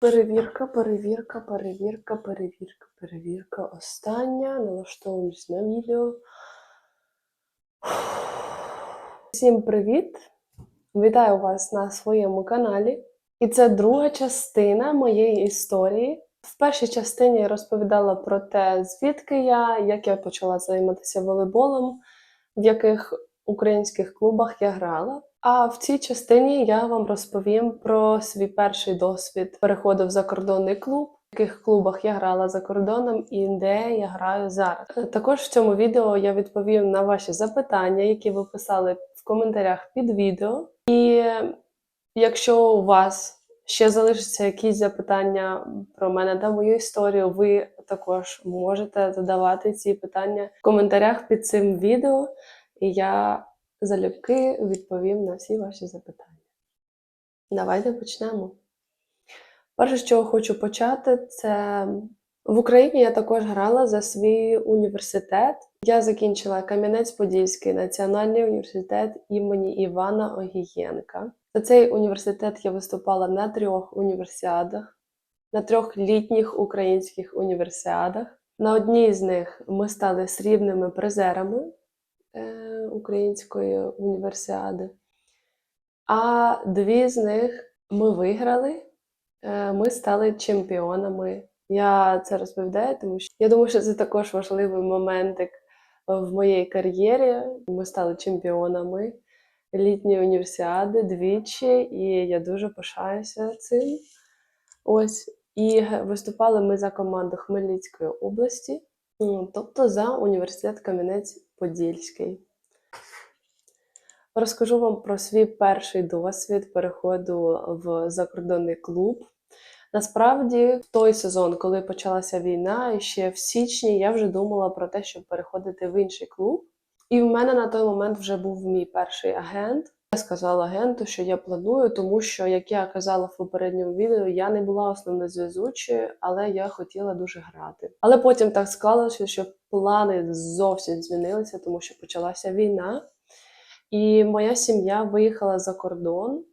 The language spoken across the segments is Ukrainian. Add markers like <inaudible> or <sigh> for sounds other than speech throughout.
Перевірка, перевірка, перевірка, перевірка, перевірка. Остання. Налаштовуємось на відео. Всім привіт! Вітаю вас на своєму каналі. І це друга частина моєї історії. В першій частині я розповідала про те, звідки я, як я почала займатися волейболом, в яких українських клубах я грала. А в цій частині я вам розповім про свій перший досвід переходу в закордонний клуб, в яких клубах я грала за кордоном і де я граю зараз. Е, Також в цьому відео я відповім на ваші запитання, які ви писали в коментарях під відео. І якщо у вас ще залишаться якісь запитання про мене та мою історію, ви також можете задавати ці питання в коментарях під цим відео, і я залюбки відповім на всі ваші запитання. Давайте почнемо. Перше, з чого хочу почати, це в Україні я також грала за свій університет. Я закінчила Кам'янець-Подільський національний університет імені Івана Огієнка. За цей університет я виступала на трьох універсіадах, на трьох літніх українських універсіадах. На одній з них ми стали срібними призерами української універсіади, а дві з них ми виграли. Е, Ми стали чемпіонами. Я це розповідаю, тому що я думаю, що це також важливий моментик в моїй кар'єрі. Ми стали чемпіонами літньої універсіади двічі, і я дуже пишаюся цим. Ось. І виступали ми за команду Хмельницької області, тобто за університет Кам'янець-Подільський. Розкажу вам про свій перший досвід переходу в закордонний клуб. Насправді, в той сезон, коли почалася війна, і ще в січні я вже думала про те, щоб переходити в інший клуб. І в мене на той момент вже був мій перший агент. Я сказала агенту, що я планую, тому що, як я казала в попередньому відео, я не була основною зв'язучою, але я хотіла дуже грати. Але потім так склалося, що плани зовсім змінилися, тому що почалася війна. І моя сім'я виїхала за кордон,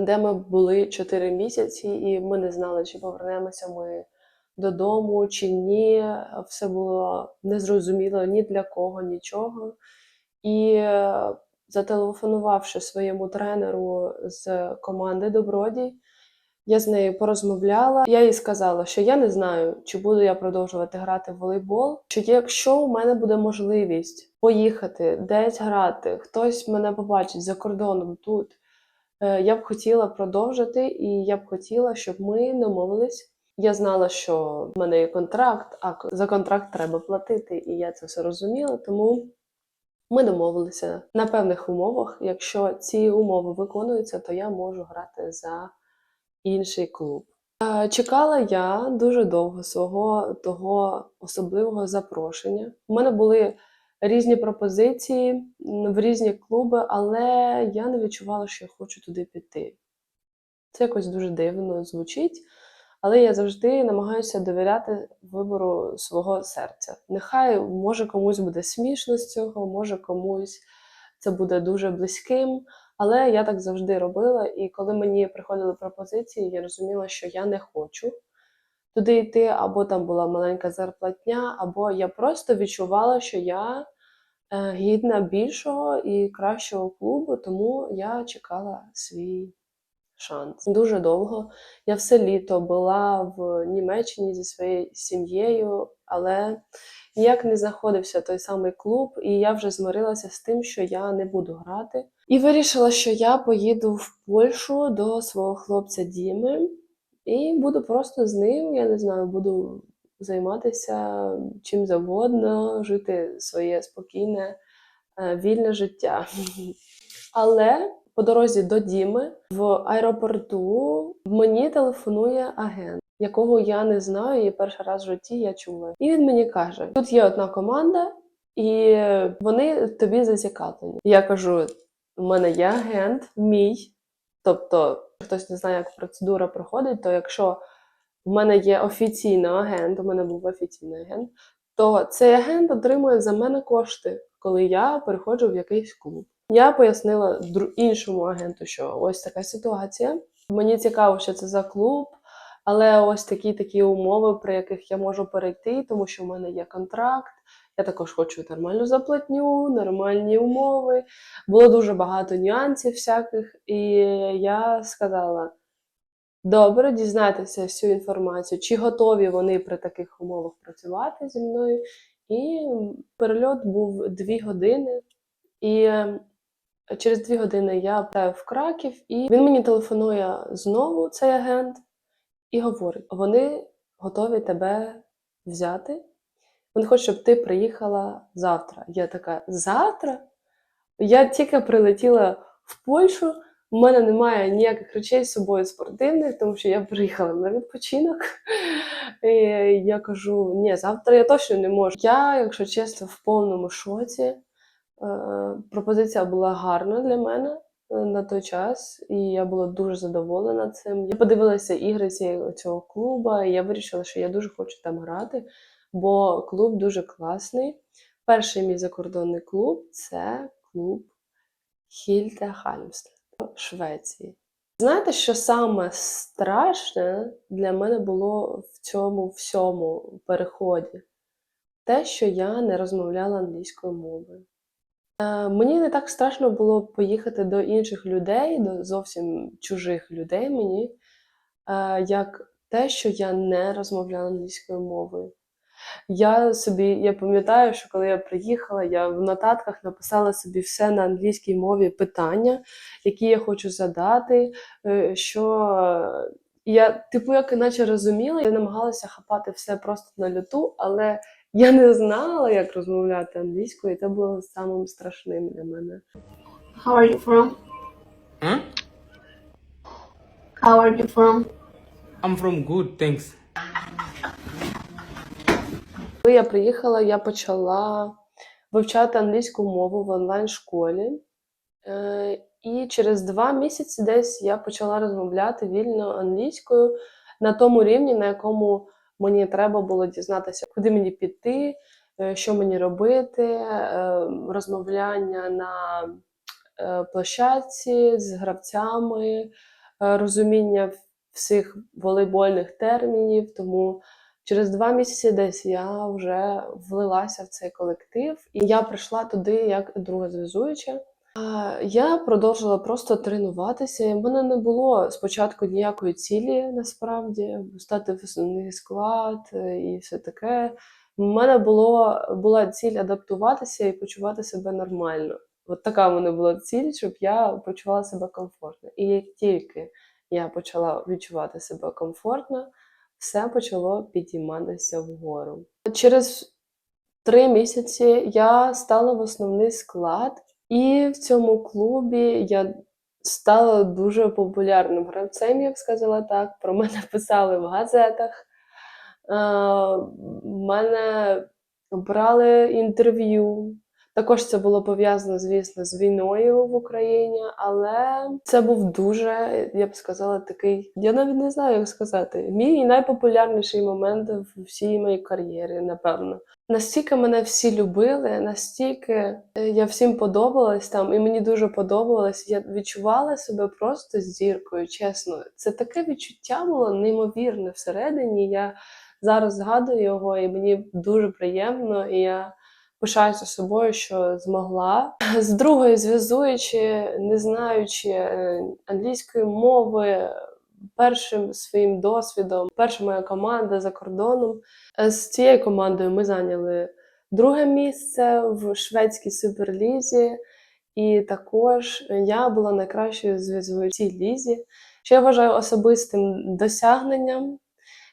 де ми були 4 місяці, і ми не знали, чи повернемося ми додому, чи ні. Все було незрозуміло ні для кого, нічого. І зателефонувавши своєму тренеру з команди Добродій, я з нею порозмовляла. Я їй сказала, що я не знаю, чи буду я продовжувати грати в волейбол. Що якщо у мене буде можливість поїхати десь грати, хтось мене побачить за кордоном тут, е, я б хотіла продовжити, і я б хотіла, щоб ми домовились. Я знала, що в мене є контракт, а за контракт треба платити, і я це все розуміла. Тому ми домовилися на певних умовах. Якщо ці умови виконуються, то я можу грати за інший клуб. Е, Чекала я дуже довго свого того особливого запрошення. У мене були різні пропозиції в різні клуби, але я не відчувала, що я хочу туди піти. Це якось дуже дивно звучить, але я завжди намагаюся довіряти вибору свого серця. Нехай може комусь буде смішно з цього, може комусь це буде дуже близьким. Але я так завжди робила, і коли мені приходили пропозиції, я розуміла, що я не хочу туди йти, або там була маленька зарплатня, або я просто відчувала, що я е, гідна більшого і кращого клубу, тому я чекала свій шанс. Дуже довго. Я все літо була в Німеччині зі своєю сім'єю, але ніяк не знаходився той самий клуб, і я вже змирилася з тим, що я не буду грати. І вирішила, що я поїду в Польщу до свого хлопця Діми і буду просто з ним, я не знаю, буду займатися чим завгодно, жити своє спокійне, е, вільне життя. <laughs> Але по дорозі до Діми в аеропорту мені телефонує агент, якого я не знаю, і перший раз в житті я чула. І він мені каже: тут є одна команда, і вони тобі зацікавлені. Я кажу: у мене є агент, мій. Тобто, хтось не знає, як процедура проходить, то якщо в мене є офіційний агент, у мене був офіційний агент, то цей агент отримує за мене кошти, коли я переходжу в якийсь клуб. Я пояснила іншому агенту, що ось така ситуація. Мені цікаво, що це за клуб. Але ось такі такі умови, при яких я можу перейти, тому що в мене є контракт. Я також хочу нормальну заплатню, нормальні умови. Було дуже багато нюансів всяких, і я сказала: добре, дізнайтеся всю інформацію, чи готові вони при таких умовах працювати зі мною. І перельот був дві години. І через дві години я вправив в Краків, і він мені телефонує знову, цей агент, і говорить: вони готові тебе взяти. Вони хочуть, щоб ти приїхала завтра. Я така, завтра? Я тільки прилетіла в Польщу, у мене немає ніяких речей з собою спортивних, тому що я приїхала на відпочинок. І я кажу: ні, завтра я точно не можу. Я, якщо чесно, в повному шоці. Е, Пропозиція була гарна для мене е, на той час, і я була дуже задоволена цим. Я подивилася ігри цього клубу, і я вирішила, що я дуже хочу там грати, бо клуб дуже класний. Перший мій закордонний клуб це клуб Хільте Хальмстед Швеції. Знаєте, що саме страшне для мене було в цьому всьому переході? Те, що я не розмовляла англійською мовою. Е, Мені не так страшно було поїхати до інших людей, до зовсім чужих людей мені, е, як те, що я не розмовляла англійською мовою. Я собі, я пам'ятаю, що коли я приїхала, я в нотатках написала собі все на англійській мові питання, які я хочу задати. е, Що я, типу, як іначе розуміла, я намагалася хапати все просто на люту, але я не знала, як розмовляти англійською, і це було самим страшним для мене. How are you from? Huh? How are you from? I'm from good, thanks. Коли я приїхала, я почала вивчати англійську мову в онлайн-школі. Е, І через два місяці десь я почала розмовляти вільно англійською на тому рівні, на якому мені треба було дізнатися, куди мені піти, е, що мені робити, е, розмовляння на е, площадці з гравцями, розуміння всіх волейбольних термінів. Тому через два місяці десь я вже влилася в цей колектив, і я прийшла туди як друга зв'язуюча. Я продовжила просто тренуватися. в мене не було спочатку ніякої цілі насправді стати в основний склад е, і все таке. У мене було, була ціль адаптуватися і почувати себе нормально. От така в мене була ціль, щоб я почувала себе комфортно. І як тільки я почала відчувати себе комфортно, все почало підійматися вгору. Через три місяці я стала в основний склад, і в цьому клубі я стала дуже популярним гравцем, я б сказала так. Про мене <laughs> писали в газетах. Мене брали інтерв'ю. Також це було пов'язано, звісно, з війною в Україні, але це був дуже, я б сказала, такий. Я навіть не знаю, як сказати. Мій найпопулярніший момент в всій моїй кар'єрі, напевно. Настільки мене всі любили, настільки е, я всім подобалась там, і мені дуже подобалось. Я відчувала себе просто зіркою, чесно. Це таке відчуття було неймовірне всередині. Я зараз згадую його, і мені дуже приємно. І я пишаюся собою, що змогла. З другою зв'язуючи, не знаючи е, англійської мови, першим своїм досвідом, перша моя команда за кордоном. Е, З цією командою ми зайняли друге місце в шведській суперлізі. І також я була найкращою зв'язкою в цій лізі, що я вважаю особистим досягненням.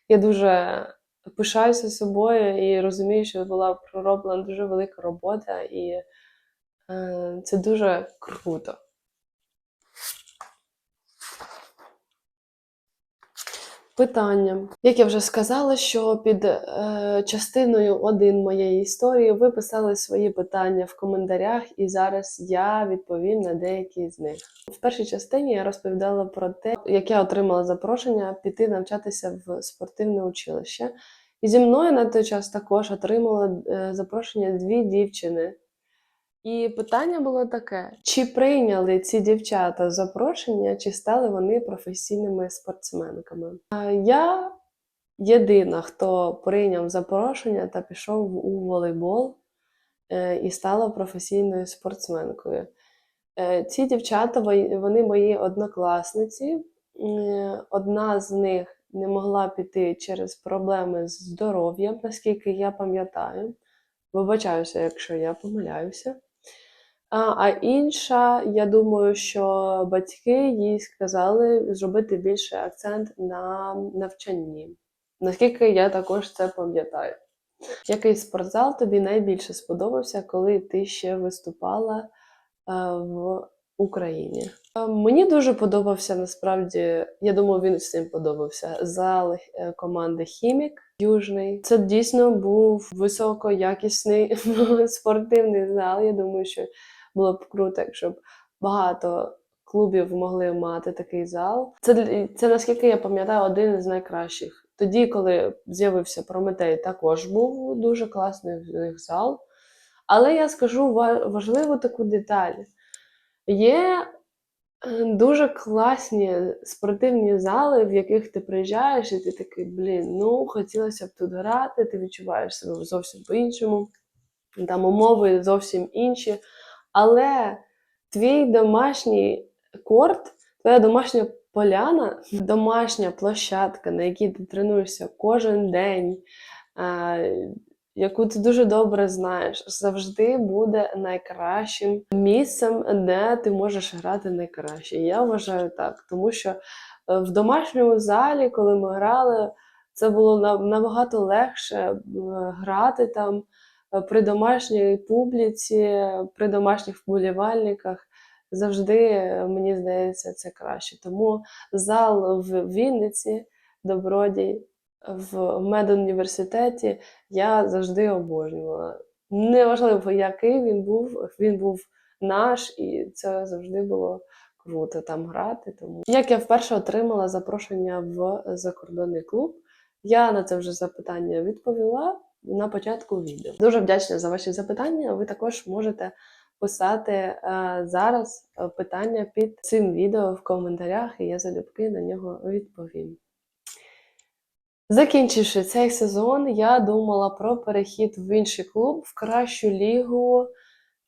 Я дуже пишаюся собою і розумію, що була пророблена дуже велика робота, і е, це дуже круто. Питання. Як я вже сказала, що під е, частиною 1 моєї історії ви писали свої питання в коментарях, і зараз я відповім на деякі з них. В першій частині я розповідала про те, як я отримала запрошення піти навчатися в спортивне училище. І зі мною на той час також отримала е, запрошення дві дівчини. І питання було таке: чи прийняли ці дівчата запрошення, чи стали вони професійними спортсменками? Я єдина, хто прийняв запрошення та пішов у волейбол е, і стала професійною спортсменкою. Е, Ці дівчата вони мої однокласниці. Одна з них не могла піти через проблеми з здоров'ям, наскільки я пам'ятаю. Вибачаюся, якщо я помиляюся. А, інша, я думаю, що батьки їй сказали зробити більше акцент на навчанні. Наскільки я також це пам'ятаю. Який спортзал тобі найбільше сподобався, коли ти ще виступала е, в Україні? Е, Мені дуже подобався насправді, я думаю, він всім подобався зал е, команди Хімік Южний. Це дійсно був високоякісний <laughs> спортивний зал. Я думаю, що було б круто, якщо б багато клубів могли мати такий зал. Це, це наскільки я пам'ятаю, один із найкращих. Тоді, коли з'явився Прометей, також був дуже класний в них зал. Але я скажу важливу таку деталь. Є е, дуже класні спортивні зали, в яких ти приїжджаєш, і ти такий, блін, ну хотілося б тут грати, ти відчуваєш себе зовсім по-іншому, там умови зовсім інші. Але твій домашній корт, твоя домашня поляна, домашня площадка, на якій ти тренуєшся кожен день, е, яку ти дуже добре знаєш, завжди буде найкращим місцем, де ти можеш грати найкраще. Я вважаю так, тому що е, в домашньому залі, коли ми грали, це було набагато легше е, грати там при домашній публіці, при домашніх вболівальниках. Завжди, е, мені здається, це краще. Тому зал в Вінниці, Добродій, в медуніверситеті я завжди обожнювала. Неважливо, який він був, він був наш, і це завжди було круто там грати. Тому як я вперше отримала запрошення в закордонний клуб, я на це вже запитання відповіла на початку відео. Дуже вдячна за ваші запитання. Ви також можете писати е, зараз е, питання під цим відео в коментарях, і я залюбки на нього відповім. Закінчивши цей сезон, я думала про перехід в інший клуб, в кращу лігу.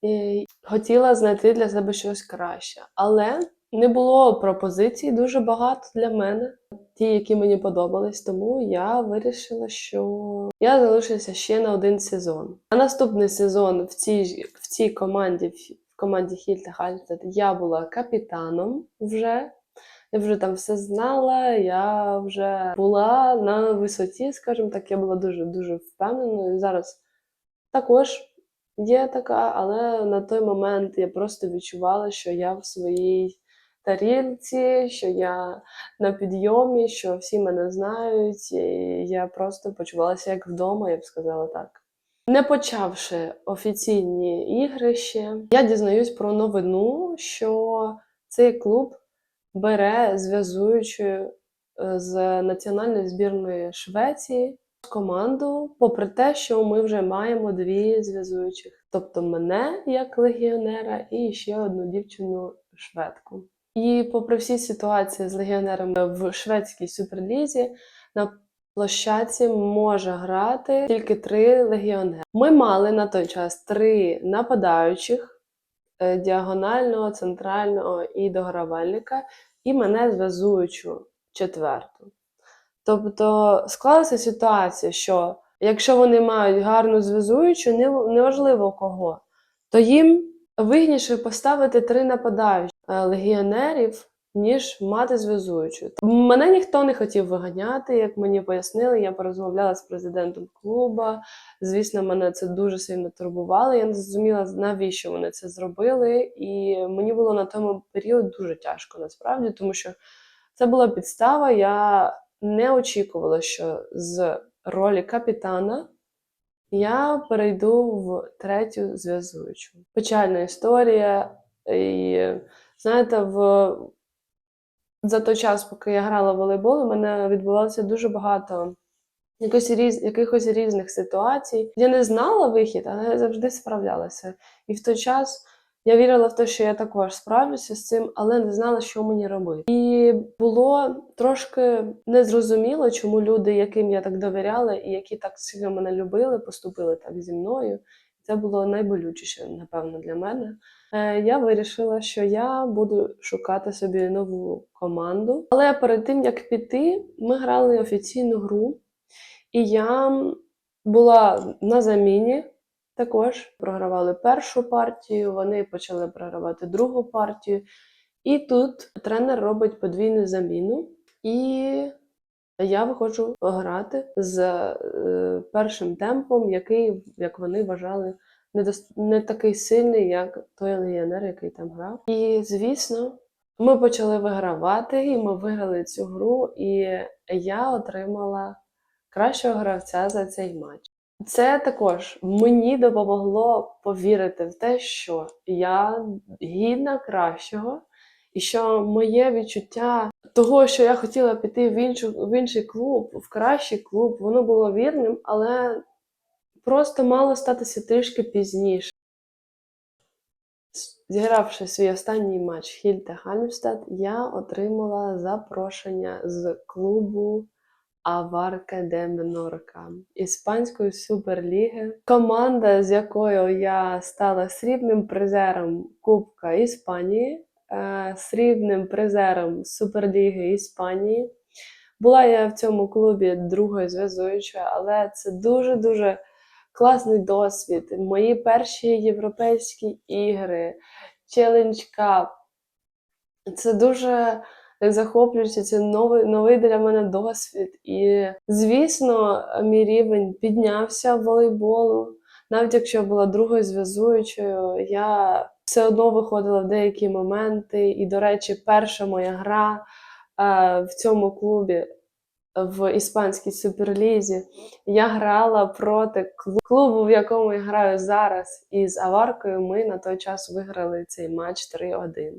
І хотіла знайти для себе щось краще. Але не було пропозицій дуже багато для мене, ті, які мені подобались. Тому я вирішила, що я залишуся ще на один сезон. А наступний сезон в цій, в цій команді, в команді Хільта Хальстед, я була капітаном вже. Я вже там все знала, я вже була на висоті, скажімо так, я була дуже дуже впевненою. Зараз також є така, але на той момент я просто відчувала, що я в своїй тарілці, що я на підйомі, що всі мене знають, і я просто почувалася як вдома, я б сказала так. Не почавши офіційні ігри ще, я дізнаюсь про новину, що цей клуб бере зв'язуючою е, з національної збірної Швеції команду, попри те, що ми вже маємо дві зв'язуючих, тобто мене як легіонера і ще одну дівчину шведку. І попри всі ситуації з легіонерами в шведській суперлізі, на площадці може грати тільки три легіонери. Ми мали на той час три нападаючих е, діагонального, центрального і догравальника, і мене зв'язуючу четверту. Тобто склалася ситуація, що якщо вони мають гарну зв'язуючу, неважливо кого, то їм вигідніше поставити три нападаючі легіонерів, ніж мати зв'язуючу. Мене ніхто не хотів виганяти, як мені пояснили. Я порозмовляла з президентом клуба. Звісно, мене це дуже сильно турбувало. Я не зрозуміла, навіщо вони це зробили. І мені було на тому період дуже тяжко насправді, тому що це була підстава. Я не очікувала, що з ролі капітана я перейду в третю зв'язуючу. Печальна історія. І знаєте, в... за той час, поки я грала в волейбол, у мене відбувалося дуже багато якось різ, якихось різних ситуацій. Я не знала вихід, але я завжди справлялася. І в той час я вірила в те, що я також справлюся з цим, але не знала, що мені робити. І було трошки незрозуміло, чому люди, яким я так довіряла, і які так сильно мене любили, поступили так зі мною. Це було найболючіше, напевно, для мене. Е, Я вирішила, що я буду шукати собі нову команду. Але перед тим як піти, ми грали офіційну гру, і я була на заміні. Також програвали першу партію, вони почали програвати другу партію. І тут тренер робить подвійну заміну, і я виходжу грати з е, першим темпом, який, як вони вважали, не, не такий сильний, як той легіонер, який там грав. І звісно, ми почали вигравати, і ми виграли цю гру, і я отримала кращого гравця за цей матч. Це також мені допомогло повірити в те, що я гідна кращого, і що моє відчуття того, що я хотіла піти в, іншу, в інший клуб, в кращий клуб, воно було вірним, але просто мало статися трішки пізніше. Зігравши свій останній матч Хільте Хальмстад, я отримала запрошення з клубу Аварка де Менорка іспанської суперліги. Команда, з якою я стала срібним призером Кубка Іспанії, е, срібним призером Суперліги Іспанії. Була я в цьому клубі другою зв'язуючою, але це дуже-дуже класний досвід. Мої перші європейські ігри, Challenge Cup. Це дуже захоплююче, це новий, новий для мене досвід. І, звісно, мій рівень піднявся в волейболу. Навіть якщо я була другою зв'язуючою, я все одно виходила в деякі моменти. І, до речі, перша моя гра е, в цьому клубі в іспанській суперлізі. Я грала проти клубу, в якому я граю зараз. І з Аваркою ми на той час виграли цей матч 3-1.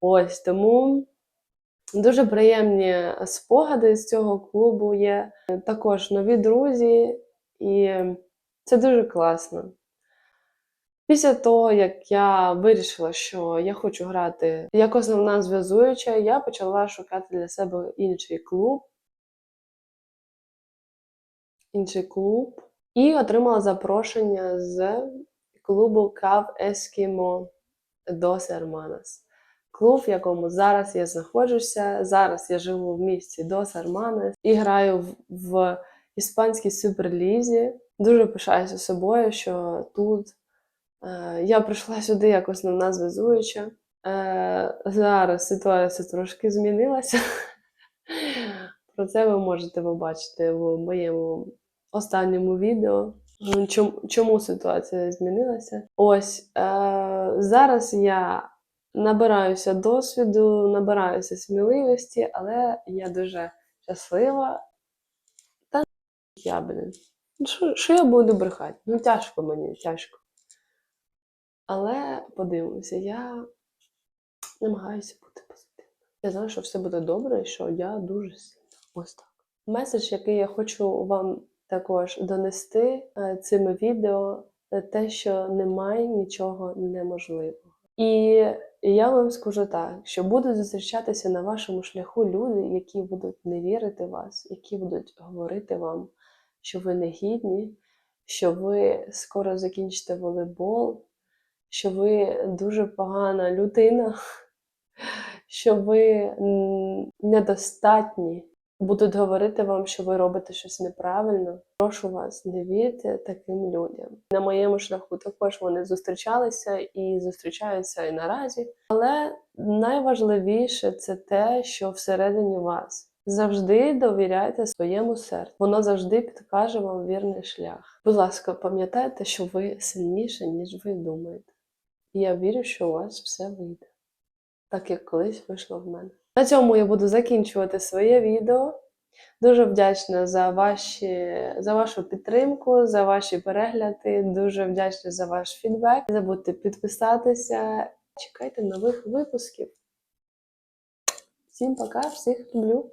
Ось тому дуже приємні спогади з цього клубу є. Також нові друзі, і це дуже класно. Після того, як я вирішила, що я хочу грати як основна зв'язуюча, я почала шукати для себе інший клуб. Інший клуб. І отримала запрошення з клубу Кав Ескімо Дос Hermanas. Клуб, в якому зараз я знаходжуся. Зараз я живу в місті Дос Hermanas і граю в, в іспанській суперлізі. Дуже пишаюся собою, що тут е, я прийшла сюди як основна зв'язуюча. Е, зараз ситуація трошки змінилася. <laughs> Про це ви можете побачити в моєму останньому відео. Ну, Чому, ситуація змінилася? Ось е, зараз я набираюся досвіду, набираюся сміливості, але я дуже щаслива. Та я, блін. Ну, Що, що я буду брехати? Ну, тяжко мені, тяжко. Але подивимося, я намагаюся бути позитивною. Я знаю, що все буде добре і що я дуже сильна. Ось так. Меседж, який я хочу вам також донести е, цими відео, е, те, що немає нічого неможливого. І я вам скажу так, що будуть зустрічатися на вашому шляху люди, які будуть не вірити вас, які будуть говорити вам, що ви не гідні, що ви скоро закінчите волейбол, що ви дуже погана людина, <laughs> що ви недостатні. Будуть говорити вам, що ви робите щось неправильно. Прошу вас, не вірте таким людям. На моєму шляху також вони зустрічалися і зустрічаються і наразі. Але найважливіше це те, що всередині вас. Завжди довіряйте своєму серцю. Воно завжди підкаже вам вірний шлях. Будь ласка, пам'ятайте, що ви сильніше, ніж ви думаєте. І я вірю, що у вас все вийде, так як колись вийшло в мене. На цьому я буду закінчувати своє відео. Дуже вдячна за, ваші, за вашу підтримку, за ваші перегляди. Дуже вдячна за ваш фідбек. Не забудьте підписатися. Чекайте нових випусків. Всім пока, всіх люблю.